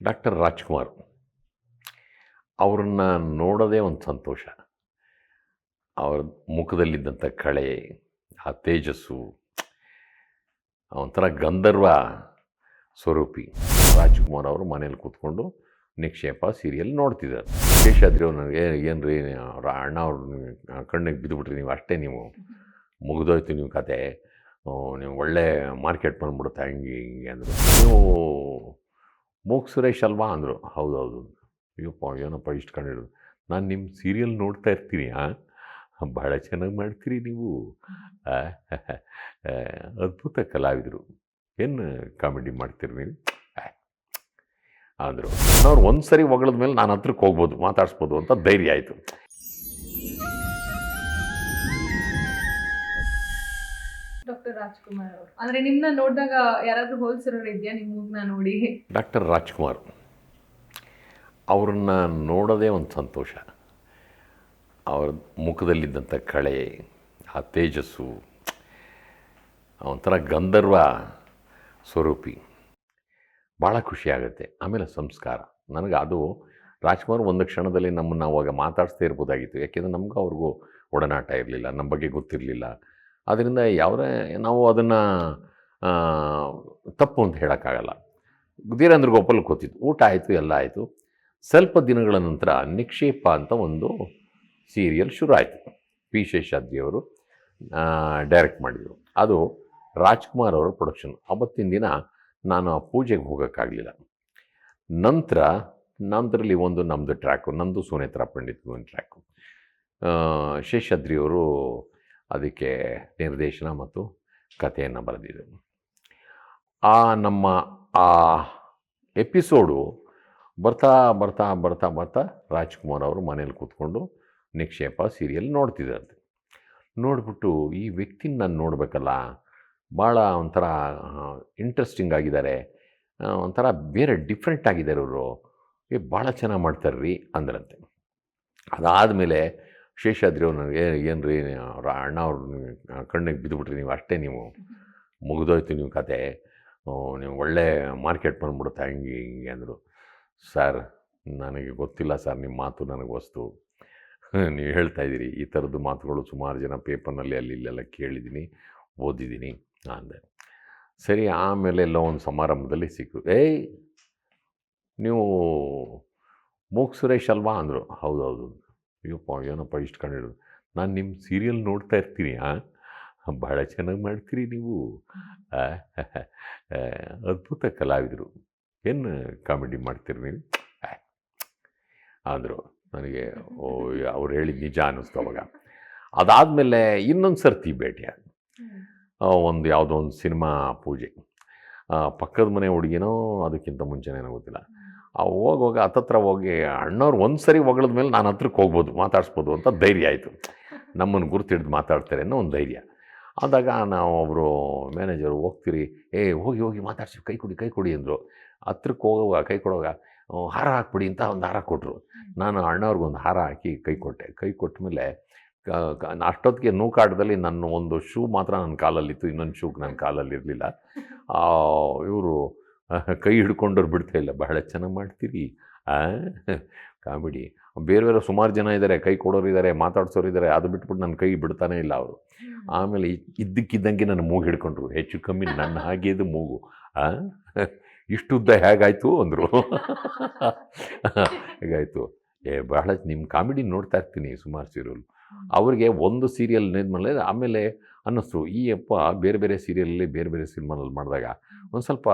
Doctor Rajkumar. ಅವ್ರನ್ನ ನೋಡೋದೇ ಒಂದು ಸಂತೋಷ. ಅವ್ರ ಮುಖದಲ್ಲಿದ್ದಂಥ ಕಳೆ, ಆ ತೇಜಸ್ಸು, ಒಂಥರ ಗಂಧರ್ವ ಸ್ವರೂಪಿ ರಾಜ್ಕುಮಾರ್ ಅವರು ಮನೇಲಿ ಕೂತ್ಕೊಂಡು ನಿಕ್ಷೇಪ ಸೀರಿಯಲ್ ನೋಡ್ತಿದ್ದಾರೆ. ಶೇಷಾದ್ರಿ ಅವ್ರು ನನಗೆ ಏನು ರೀ ಅವ್ರ ಅಣ್ಣ ಅವ್ರ ಕಣ್ಣಿಗೆ ಬಿದ್ದುಬಿಟ್ರಿ ನೀವು ಅಷ್ಟೇ ನೀವು ಮುಗಿದೋಯ್ತು ನೀವು ಕತೆ. ನೀವು ಒಳ್ಳೆ ಮಾರ್ಕೆಟ್ ಬಂದ್ಬಿಡುತ್ತೆ, ಹಂಗೆ, ಹಿಂಗೆ ಅಂದರು. ನೀವು ಮೂಕ್ ಸುರೇಶ್ ಅಲ್ವಾ ಅಂದರು. ಹೌದೌದು. ಅಯ್ಯಪ್ಪ ಏನಪ್ಪ ಇಷ್ಟು ಕಂಡು ನಾನು ನಿಮ್ಮ ಸೀರಿಯಲ್ ನೋಡ್ತಾ ಇರ್ತೀನಿ ಹಾಂ ಭಾಳ ಚೆನ್ನಾಗಿ ಮಾಡ್ತೀರಿ ನೀವು. ಅದ್ಭುತ ಕಲಾವಿದರು. ಏನು ಕಾಮಿಡಿ ಮಾಡ್ತೀರಿ ನೀವು? ಅಂದರು ಅವ್ರು ಒಂದು ಸರಿ ಒಗಳದ ಮೇಲೆ ನಾನು ಹತ್ರಕ್ಕೆ ಹೋಗ್ಬೋದು, ಮಾತಾಡಿಸ್ಬೋದು ಅಂತ ಧೈರ್ಯ ಆಯಿತು. ಡಾಕ್ಟರ್ ರಾಜ್ಕುಮಾರ್ ಅಂದ್ರೆ ನಿಮ್ನ ನೋಡಿದಾಗ ಯಾರಾದರೂ ಹೋಲ್ಸಿರೋರು ಇದೆಯಾ? ನಿಮ್ಮ ನೋಡಿ. ಡಾಕ್ಟರ್ ರಾಜ್ಕುಮಾರ್ ಅವ್ರನ್ನ ನೋಡೋದೇ ಒಂದು ಸಂತೋಷ. ಅವ್ರ ಮುಖದಲ್ಲಿದ್ದಂಥ ಕಳೆ, ಆ ತೇಜಸ್ಸು, ಒಂಥರ ಗಂಧರ್ವ ಸ್ವರೂಪಿ. ಭಾಳ ಖುಷಿಯಾಗುತ್ತೆ ಆಮೇಲೆ ಸಂಸ್ಕಾರ. ನನಗೆ ಅದು ರಾಜ್ಕುಮಾರ್ ಒಂದು ಕ್ಷಣದಲ್ಲಿ ನಮ್ಮನ್ನು ಅವಾಗ ಮಾತಾಡಿಸ್ದೇ ಇರ್ಬೋದಾಗಿತ್ತು. ಯಾಕೆಂದರೆ ನಮಗೂ ಅವ್ರಿಗೂ ಒಡನಾಟ ಇರಲಿಲ್ಲ ನಮ್ಮ ಬಗ್ಗೆ ಗೊತ್ತಿರಲಿಲ್ಲ. ಅದರಿಂದ ಯಾವುದೇ ನಾವು ಅದನ್ನು ತಪ್ಪು ಅಂತ ಹೇಳೋಕ್ಕಾಗಲ್ಲ. ಧೀರೇಂದ್ರ ಗೋಪಾಲ್ ಕೂತಿದ್ದು. ಊಟ ಆಯಿತು, ಎಲ್ಲ ಆಯಿತು. ಸ್ವಲ್ಪ ದಿನಗಳ ನಂತರ ನಿಕ್ಷೇಪ ಅಂತ ಒಂದು ಸೀರಿಯಲ್ ಶುರು ಆಯಿತು ಪಿ ಶೇಷಾದ್ರಿಯವರು ಡೈರೆಕ್ಟ್ ಮಾಡಿದರು. ಅದು ರಾಜ್ಕುಮಾರ್ ಅವರ ಪ್ರೊಡಕ್ಷನ್ ಅವತ್ತಿನ ದಿನ ನಾನು ಆ ಪೂಜೆಗೆ ಹೋಗೋಕ್ಕಾಗಲಿಲ್ಲ. ನಂತರ ನಮ್ಮದ್ರಲ್ಲಿ ಒಂದು ನಮ್ಮದು ಟ್ರ್ಯಾಕು ನಂದು ಸೋನೇತ್ರ ಪಂಡಿತ್ ಒಂದು ಟ್ರ್ಯಾಕು ಶೇಷಾದ್ರಿಯವರು ಅದಕ್ಕೆ ನಿರ್ದೇಶನ ಮತ್ತು ಕಥೆಯನ್ನು ಬರೆದಿದೆ ಆ ನಮ್ಮ ಆ ಎಪಿಸೋಡು ಬರ್ತಾ ಬರ್ತಾ ಬರ್ತಾ ಬರ್ತಾ ರಾಜ್ಕುಮಾರ್ ಅವರು ಮನೇಲಿ ಕೂತ್ಕೊಂಡು ನಿಕ್ಷೇಪ ಸೀರಿಯಲ್ ನೋಡ್ತಿದ್ರಂತೆ ನೋಡಿಬಿಟ್ಟು ಈ ವ್ಯಕ್ತಿನ ನಾನು ನೋಡಬೇಕಲ್ಲ, ಭಾಳ ಒಂಥರ ಇಂಟ್ರೆಸ್ಟಿಂಗ್ ಆಗಿದ್ದಾರೆ ಒಂಥರ ಬೇರೆ ಡಿಫ್ರೆಂಟ್ ಆಗಿದ್ದಾರೆ ಅವರು ಏ, ಭಾಳ ಚೆನ್ನಾಗಿ ಮಾಡ್ತಾರೆ ರೀ ಅಂದ್ರಂತೆ. ಅದಾದಮೇಲೆ ಶೇಷಾದ್ರಿ ಅವ್ರು ನನಗೆ ಏನು ರೀ ಅವ್ರ, ಅಣ್ಣ ಅವ್ರ ಕಣ್ಣಿಗೆ ಬಿದ್ದುಬಿಟ್ರಿ ನೀವು ಅಷ್ಟೇ ನೀವು ಮುಗಿದೋಯ್ತು ನೀವು ಕತೆ. ನೀವು ಒಳ್ಳೆ ಮಾರ್ಕೆಟ್ ಬಂದ್ಬಿಡುತ್ತೆ, ಹಂಗೆ, ಹಿಂಗೆ ಅಂದರು. ಸರ್, ನನಗೆ ಗೊತ್ತಿಲ್ಲ ಸರ್, ನಿಮ್ಮ ಮಾತು ನನಗೆ ವಸ್ತು. ನೀವು ಹೇಳ್ತಾ ಇದ್ದೀರಿ, ಈ ಥರದ್ದು ಮಾತುಗಳು ಸುಮಾರು ಜನ ಪೇಪರ್ನಲ್ಲಿ ಅಲ್ಲಿ ಇಲ್ಲೆಲ್ಲ ಕೇಳಿದ್ದೀನಿ, ಓದಿದ್ದೀನಿ ಅಂದೆ. ಸರಿ, ಆಮೇಲೆ ಎಲ್ಲೋ ಒಂದು ಸಮಾರಂಭದಲ್ಲಿ ಸಿಕ್ಕು, ಏಯ್, ನೀವು ಮೂಕ್ ಸುರೇಶ್ ಅಲ್ವಾ? ಅಂದರು. ಹೌದೌದು. ಅಯ್ಯಪ್ಪ ಏನಪ್ಪ ಇಷ್ಟು ಕಂಡು ನಾನು ನಿಮ್ಮ ಸೀರಿಯಲ್ ನೋಡ್ತಾ ಇರ್ತೀನಿ ಹಾಂ ಭಾಳ ಚೆನ್ನಾಗಿ ಮಾಡ್ತೀರಿ ನೀವು. ಅದ್ಭುತ ಕಲಾವಿದರು. ಏನು ಕಾಮಿಡಿ ಮಾಡ್ತೀರಿ ನೀವು? ಅಂದರು. ನನಗೆ ಓ ಅವ್ರು ಹೇಳಿದ ನಿಜ ಅನ್ನಿಸ್ತು ಅವಾಗ. ಅದಾದಮೇಲೆ ಇನ್ನೊಂದು ಸರ್ತಿ ಭೇಟಿ ಒಂದು ಯಾವುದೋ ಒಂದು ಸಿನಿಮಾ ಪೂಜೆ. ಪಕ್ಕದ ಮನೆ ಹುಡುಗಿನೋ, ಅದಕ್ಕಿಂತ ಮುಂಚೆನೇನೋ ಗೊತ್ತಿಲ್ಲ. ಆ ಹೋಗುವಾಗ ಹತ್ತತ್ರ ಹೋಗಿ ಅಣ್ಣವ್ರು ಒಂದು ಸರಿ ಹೊಗಳಿದ ಮೇಲೆ ನಾನು ಹತ್ರಕ್ಕೆ ಹೋಗ್ಬೋದು, ಮಾತಾಡಿಸ್ಬೋದು ಅಂತ ಧೈರ್ಯ ಆಯಿತು. ನಮ್ಮನ್ನು ಗುರುತಿಡ್ದು ಮಾತಾಡ್ತಾರೆ ಅನ್ನೋ ಒಂದು ಧೈರ್ಯ. ಆದಾಗ ನಾವು ಒಬ್ಬರು ಮ್ಯಾನೇಜರು ಹೋಗ್ತೀರಿ, ಏ, ಹೋಗಿ ಹೋಗಿ ಮಾತಾಡ್ಸಿ, ಕೈ ಕೊಡಿ ಕೈ ಕೊಡಿ ಅಂದರು. ಹತ್ರಕ್ಕೆ ಹೋಗುವಾಗ, ಕೈ ಕೊಡುವಾಗ ಹಾರ ಹಾಕ್ಬಿಡಿ ಅಂತ ಒಂದು ಹಾರ ಕೊಟ್ಟರು ನಾನು ಅಣ್ಣವ್ರಿಗೊಂದು ಹಾರ ಹಾಕಿ ಕೈ ಕೊಟ್ಟೆ. ಕೈ ಕೊಟ್ಟ ಮೇಲೆ ಅಷ್ಟೊತ್ತಿಗೆ ನೂಕಾಟದಲ್ಲಿ ನನ್ನ ಒಂದು ಶೂ ಮಾತ್ರ ನನ್ನ ಕಾಲಲ್ಲಿತ್ತು, ಇನ್ನೊಂದು ಶೂಗೆ ನನ್ನ ಕಾಲಲ್ಲಿ ಇರಲಿಲ್ಲ. ಇವರು ಕೈ ಹಿಡ್ಕೊಂಡವ್ರು ಬಿಡ್ತಾ ಇಲ್ಲ. ಬಹಳ ಚೆನ್ನಾಗಿ ಮಾಡ್ತೀರಿ. ಕಾಮಿಡಿ. ಬೇರೆ ಬೇರೆ ಸುಮಾರು ಜನ ಇದ್ದಾರೆ ಕೈ ಕೊಡೋರು ಇದ್ದಾರೆ ಮಾತಾಡ್ಸೋರು ಇದ್ದಾರೆ ಅದು ಬಿಟ್ಬಿಟ್ಟು ನನ್ನ ಕೈ ಬಿಡ್ತಾನೆ ಇಲ್ಲ ಅವರು. ಆಮೇಲೆ ಇದ್ದಕ್ಕಿದ್ದಂಗೆ ನನ್ನ ಮೂಗು ಹಿಡ್ಕೊಂಡ್ರು. ಹೆಚ್ಚು ಕಮ್ಮಿ ನನ್ನ ಹಾಗೆ ಇದು ಮೂಗು. ಆ? ಇಷ್ಟುದ್ದ ಹೇಗಾಯ್ತು ಅಂದರು. ಹೇಗಾಯ್ತು? ಏ ಬಹಳ ನಿಮ್ಮ ಕಾಮಿಡಿ ನೋಡ್ತಾ ಇರ್ತೀನಿ ಸುಮಾರು ಸೀರಿಯಲ್ ಅವ್ರಿಗೆ ಒಂದು ಸೀರಿಯಲ್ ಮೇಲೆ ಆಮೇಲೆ ಅನ್ನಿಸ್ತು ಈ ಅಪ್ಪ ಬೇರೆ ಬೇರೆ ಸೀರಿಯಲಲ್ಲಿ ಬೇರೆ ಬೇರೆ ಸಿನಿಮಾದಲ್ಲಿ ಮಾಡಿದಾಗ ಒಂದು ಸ್ವಲ್ಪ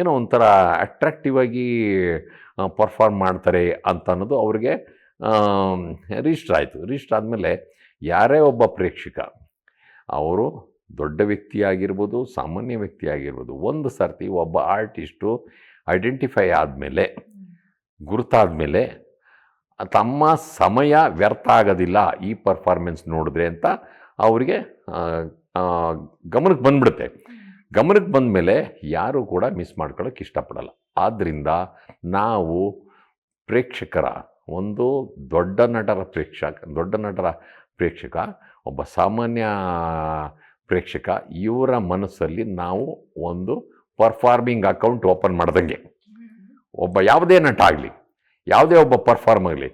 ಏನೋ ಒಂಥರ ಅಟ್ರಾಕ್ಟಿವ್ ಆಗಿ ಪರ್ಫಾರ್ಮ್ ಮಾಡ್ತಾರೆ ಅಂತ ಅನ್ನೋದು ಅವ್ರಿಗೆ ರಿಜಿಸ್ಟರ್ ಆಯಿತು. ರಿಜಿಸ್ಟರ್ ಆದಮೇಲೆ ಯಾರೇ ಒಬ್ಬ ಪ್ರೇಕ್ಷಕ, ಅವರು ದೊಡ್ಡ ವ್ಯಕ್ತಿ ಆಗಿರ್ಬೋದು, ಸಾಮಾನ್ಯ ವ್ಯಕ್ತಿ ಆಗಿರ್ಬೋದು, ಒಂದು ಸರ್ತಿ ಒಬ್ಬ ಆರ್ಟಿಸ್ಟು ಐಡೆಂಟಿಫೈ ಆದಮೇಲೆ ಗುರುತಾದ ಮೇಲೆ ತಮ್ಮ ಸಮಯ ವ್ಯರ್ಥ ಆಗೋದಿಲ್ಲ ಈ ಪರ್ಫಾರ್ಮೆನ್ಸ್ ನೋಡಿದ್ರೆ ಅಂತ ಅವರಿಗೆ ಗಮನಕ್ಕೆ ಬಂದ್ಬಿಡುತ್ತೆ. ಗಮನಕ್ಕೆ ಬಂದ ಮೇಲೆ ಯಾರೂ ಕೂಡ ಮಿಸ್ ಮಾಡ್ಕೊಳ್ಳೋಕೆ ಇಷ್ಟಪಡಲ್ಲ. ಆದ್ದರಿಂದ ನಾವು ಪ್ರೇಕ್ಷಕರ, ಒಂದು ದೊಡ್ಡ ನಟರ ಪ್ರೇಕ್ಷಕ, ದೊಡ್ಡ ನಟರ ಪ್ರೇಕ್ಷಕ, ಒಬ್ಬ ಸಾಮಾನ್ಯ ಪ್ರೇಕ್ಷಕ, ಇವರ ಮನಸ್ಸಲ್ಲಿ ನಾವು ಒಂದು ಪರ್ಫಾರ್ಮಿಂಗ್ ಅಕೌಂಟ್ ಓಪನ್ ಮಾಡ್ದಂಗೆ. ಒಬ್ಬ ಯಾವುದೇ ನಟ ಆಗಲಿ, ಯಾವುದೇ ಒಬ್ಬ ಪರ್ಫಾರ್ಮ್ ಆಗಲಿ,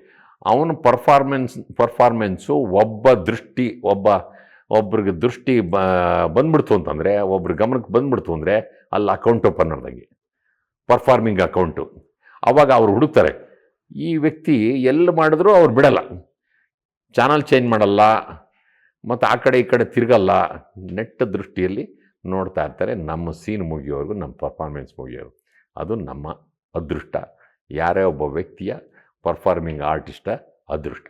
ಅವನ ಪರ್ಫಾರ್ಮೆನ್ಸ್ ಪರ್ಫಾರ್ಮೆನ್ಸು ಒಬ್ಬ ದೃಷ್ಟಿ, ಒಬ್ಬ ಒಬ್ರಿಗೆ ದೃಷ್ಟಿ ಬ, ಬಂದ್ಬಿಡ್ತು ಅಂತಂದರೆ, ಒಬ್ರ ಗಮನಕ್ಕೆ ಬಂದ್ಬಿಡ್ತು ಅಂದರೆ ಅಲ್ಲಿ ಅಕೌಂಟ್ ಓಪನ್ ಮಾಡ್ದಂಗೆ. ಪರ್ಫಾರ್ಮಿಂಗ್ ಅಕೌಂಟು ಆವಾಗ ಅವ್ರು ಹುಡುಕ್ತಾರೆ, ಈ ವ್ಯಕ್ತಿ ಎಲ್ಲಿ ಮಾಡಿದ್ರೂ ಅವ್ರು ಬಿಡಲ್ಲ. ಚಾನಲ್ ಚೇಂಜ್ ಮಾಡಲ್ಲ, ಮತ್ತು ಆ ಕಡೆ ಈ ಕಡೆ ತಿರುಗಲ್ಲ. ನೆಟ್ಟ ದೃಷ್ಟಿಯಲ್ಲಿ ನೋಡ್ತಾ ಇರ್ತಾರೆ, ನಮ್ಮ ಸೀನ್ ಮುಗಿಯೋವರೆಗೂ, ನಮ್ಮ ಪರ್ಫಾರ್ಮೆನ್ಸ್ ಮುಗಿಯೋರು ಅದು ನಮ್ಮ ಅದೃಷ್ಟ. ಯಾರೇ ಒಬ್ಬ ವ್ಯಕ್ತಿಯ ಪರ್ಫಾರ್ಮಿಂಗ್ ಆರ್ಟಿಸ್ಟ ಅದೃಷ್ಟ.